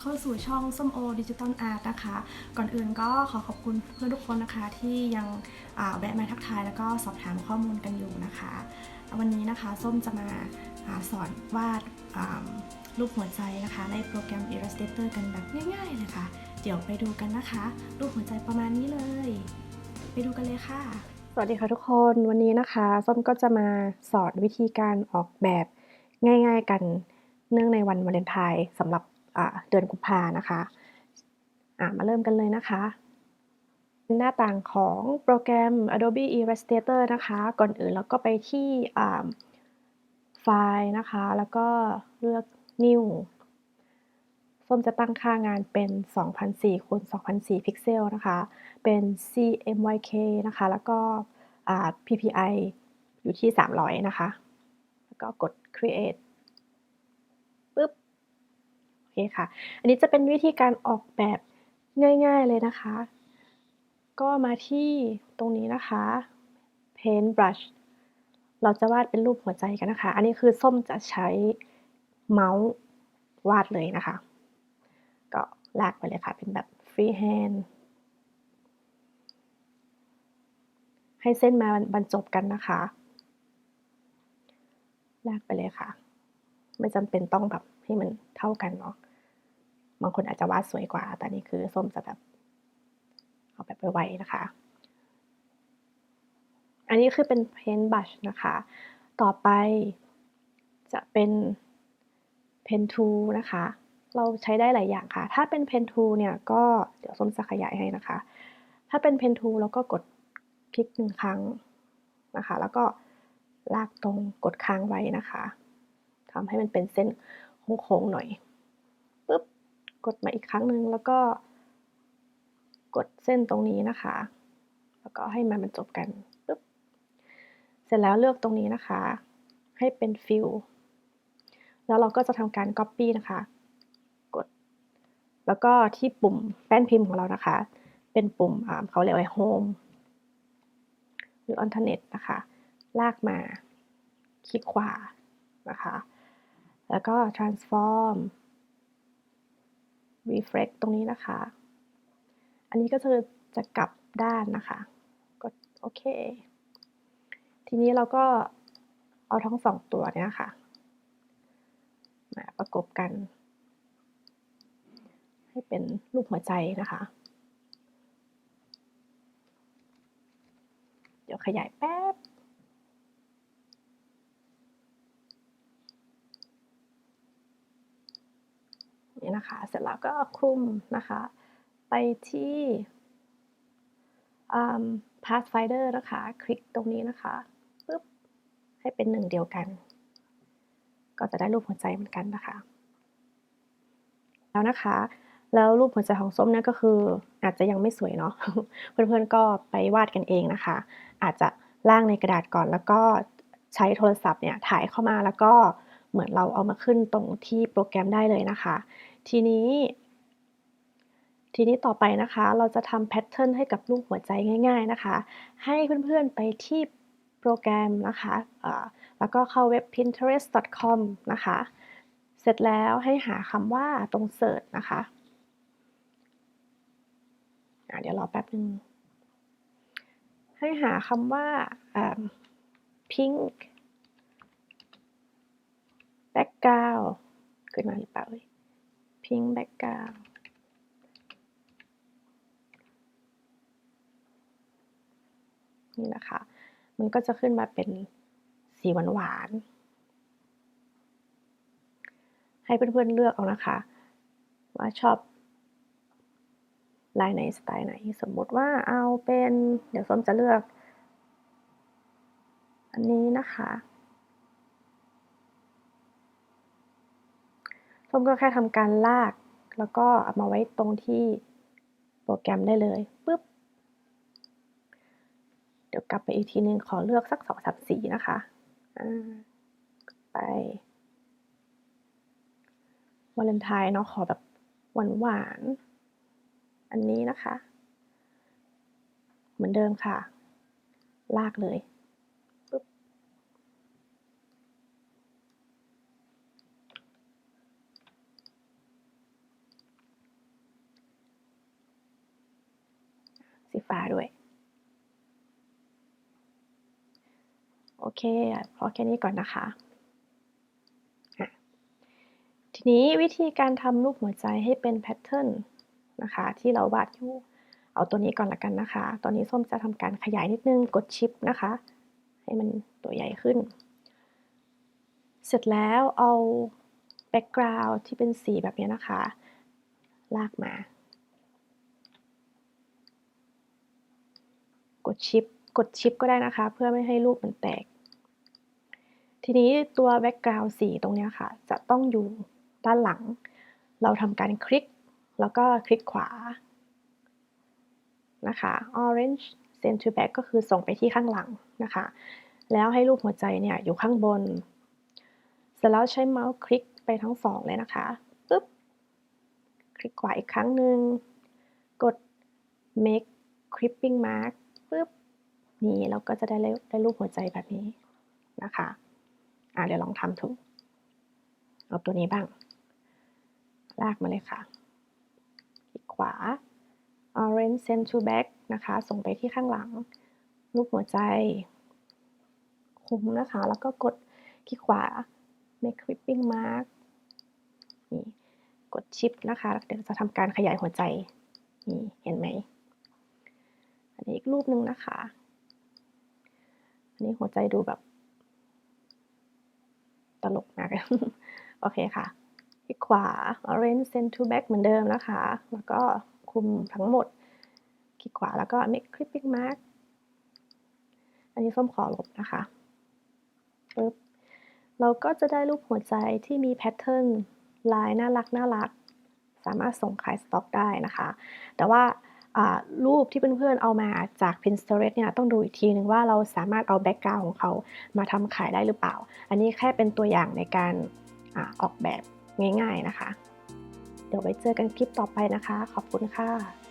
เข้าสู่ช่องส้มโอดิจิตอลอาร์ตนะคะ ก่อนอื่นก็ขอขอบคุณเพื่อนทุกคนนะคะที่ยังแวะมาทักทายแล้วก็สอบถามข้อมูลกันอยู่นะคะ วันนี้นะคะส้มจะมาอาสอนวาดรูปหัวใจนะคะ ในโปรแกรม Illustrator กันแบบง่ายๆเลยค่ะ เดี๋ยวไปดูกันนะคะ รูปหัวใจประมาณนี้เลย ไปดูกันเลยค่ะ สวัสดีค่ะทุกคนวันนี้นะคะ ส้มก็จะมาสอนวิธีการออกแบบง่าย ๆ กันเนื่องในวันวาเลนไทน์สำหรับ เดือนกุมภานะคะมาเริ่มกันเลยนะคะ หน้าต่างของโปรแกรม Adobe Illustrator นะคะ ก่อนอื่นเราก็ไปที่ไฟล์นะคะ แล้วก็เลือก New ส้มจะตั้งค่างานเป็น 2004คูณ2004 พิกเซลนะคะ เป็น CMYK นะคะ แล้วก็ PPI อยู่ที่ 300 นะคะ แล้วก็กด create เคค่ะ อันนี้จะเป็นวิธีการออกแบบง่าย ๆเลยนะคะ ก็มาที่ตรงนี้นะคะ paint brush เราจะวาดเป็นรูปหัวใจกันนะคะ อันนี้คือส้มจะใช้เมาส์วาดเลยนะคะ ก็ลากไปเลยค่ะ เป็นแบบ freehand ให้เส้นมาบรรจบกันนะคะ ลากไปเลยค่ะ ไม่จำเป็นต้องแบบให้มันเท่ากันเนาะ บางคนอาจจะวาดสวยกว่า แต่นี่คือส้มจะแบบเอาแบบไวๆนะคะ อันนี้คือเป็น paint brush นะคะ ต่อไปจะเป็น pen tool นะคะ เราใช้ได้หลายอย่างค่ะ ถ้าเป็น pen tool เนี่ยก็เดี๋ยวส้มจะขยายให้นะคะ ถ้าเป็น pen tool เราก็กดคลิกหนึ่งครั้งนะคะ แล้วก็ลากตรงกดค้างไว้นะคะทำให้มันเป็นเส้นโค้งๆหน่อย กดมาอีกครั้งหนึ่งแล้วก็กดเส้นตรงนี้นะคะ แล้วก็ให้มันบรรจบกันปุ๊บเสร็จแล้วเลือกตรงนี้นะคะ ให้เป็นฟิลแล้วเราก็จะทำการ Copy นะคะ กด แล้วก็ที่ปุ่มแป้นพิมพ์ของเรานะคะ เป็นปุ่มเขาเรียกว่า Home หรือ Alternate นะคะ ลากมา คลิกขวานะคะ แล้วก็ transform reflect ตรงนี้นะคะ อันนี้ก็คือจะกลับด้านนะคะ กดโอเค ทีนี้เราก็เอาทั้งสองตัวเนี้ยค่ะมาประกบกัน ให้เป็นรูปหัวใจนะคะ เดี๋ยวขยายแป๊บ นี่นะคะ เสร็จแล้วก็คลุมนะคะ ไปที่ Pathfinder นะคะ คลิกตรงนี้นะคะปึ๊บให้เป็นหนึ่งเดียวกัน ก็จะได้รูปหัวใจเหมือนกันนะคะ แล้วนะคะ แล้วรูปหัวใจของส้มเนี่ยก็คืออาจจะยังไม่สวยเนาะเพื่อนๆก็ไปวาดกันเองนะคะ อาจจะล่างในกระดาษก่อนแล้วก็ใช้โทรศัพท์เนี่ยถ่ายเข้ามาแล้วก็เหมือนเราเอามาขึ้นตรงที่โปรแกรมได้เลยนะคะ ทีนี้ ทีนี้ต่อไปนะคะ เราจะทำแพทเทิร์นให้กับรูปหัวใจง่าย ๆนะคะ ให้เพื่อนๆไปที่โปรแกรมนะคะแล้วก็เข้าเว็บ pinterest.com นะคะ เสร็จแล้วให้หาคำว่าตรงเสิร์ชนะคะเดี๋ยวรอแป๊บนึง ให้หาคำว่า pink background ขึ้นมาหรือเปล่าเอ่ย pink background นี่นะคะ มันก็จะขึ้นมาเป็นสีหวานๆให้เพื่อนๆเลือกเอานะคะ ว่าชอบลายไหนสไตล์ไหน สมมติว่าเอาเป็น เดี๋ยวส้มจะเลือก อันนี้นะคะ ส้มก็แค่ทำการลาก แล้วก็เอามาไว้ตรงที่โปรแกรมได้เลยปุ๊บ เดี๋ยวกลับไปอีกทีนึงขอเลือกสักสองสามสีนะคะไปวาเลนไทน์เนาะขอแบบหวานหวานอันนี้นะคะ เหมือนเดิมค่ะ ลากเลย ฟ้าด้วย โอเคพอแค่นี้ก่อนนะคะอะทีนี้วิธีการทำรูปหัวใจให้เป็นแพทเทิร์นนะคะ ที่เราวาดอยู่ เอาตัวนี้ก่อนละกันนะคะ ตอนนี้ส้มจะทำการขยายนิดนึงกดชิปนะคะ ให้มันตัวใหญ่ขึ้น เสร็จแล้วเอาแบ็กกราวด์ที่เป็นสีแบบนี้นะคะ ลากมา กดชิปกดชิปก็ได้นะคะ เพื่อไม่ให้รูปมันแตก ทีนี้ตัวแบ็กกราวด์สีตรงนี้ค่ะ จะต้องอยู่ด้านหลัง เราทำการคลิก แล้วก็คลิกขวานะคะ orange send to back ก็คือส่งไปที่ข้างหลังนะคะ แล้วให้รูปหัวใจเนี่ยอยู่ข้างบน เสร็จแล้วใช้เมาส์คลิกไปทั้งสองเลยนะคะปึ๊บ คลิกขวาอีกครั้งหนึ่ง กด make clipping mark นี่เราก็จะได้ได้รูปหัวใจแบบนี้นะคะอะเดี๋ยวลองทำถูกเอาตัวนี้บ้าง ลากมาเลยค่ะคลิกขวา orange send to back นะคะ ส่งไปที่ข้างหลัง รูปหัวใจ คุมนะคะ แล้วก็กดคลิกขวา make clipping mark นี่กดชิปนะคะเดี๋ยวจะทำการขยายหัวใจนี่เห็นไหมอันนี้อีกรูปหนึ่งนะคะ อันนี้หัวใจดูแบบ ตลกมากโอเคค่ะคลิกขวา orange send to back เหมือนเดิมนะคะ แล้วก็คุมทั้งหมด คลิกขวาแล้วก็ make clipping mark อันนี้ส้มขอลบนะคะปึ๊บเราก็จะได้รูปหัวใจที่มีแพทเทิร์นลายน่ารักน่ารัก สามารถส่งขายสต็อกได้นะคะ แต่ว่า รูปที่เพื่อนๆเอามาจาก Pinterest เนี่ยต้องดูอีกทีนึงว่าเราสามารถเอาแบ็กกราวของเขามาทำขายได้หรือเปล่า อันนี้แค่เป็นตัวอย่างในการอออกแบบง่าย ๆนะคะ เดี๋ยวไว้เจอกันคลิปต่อไปนะคะ ขอบคุณค่ะ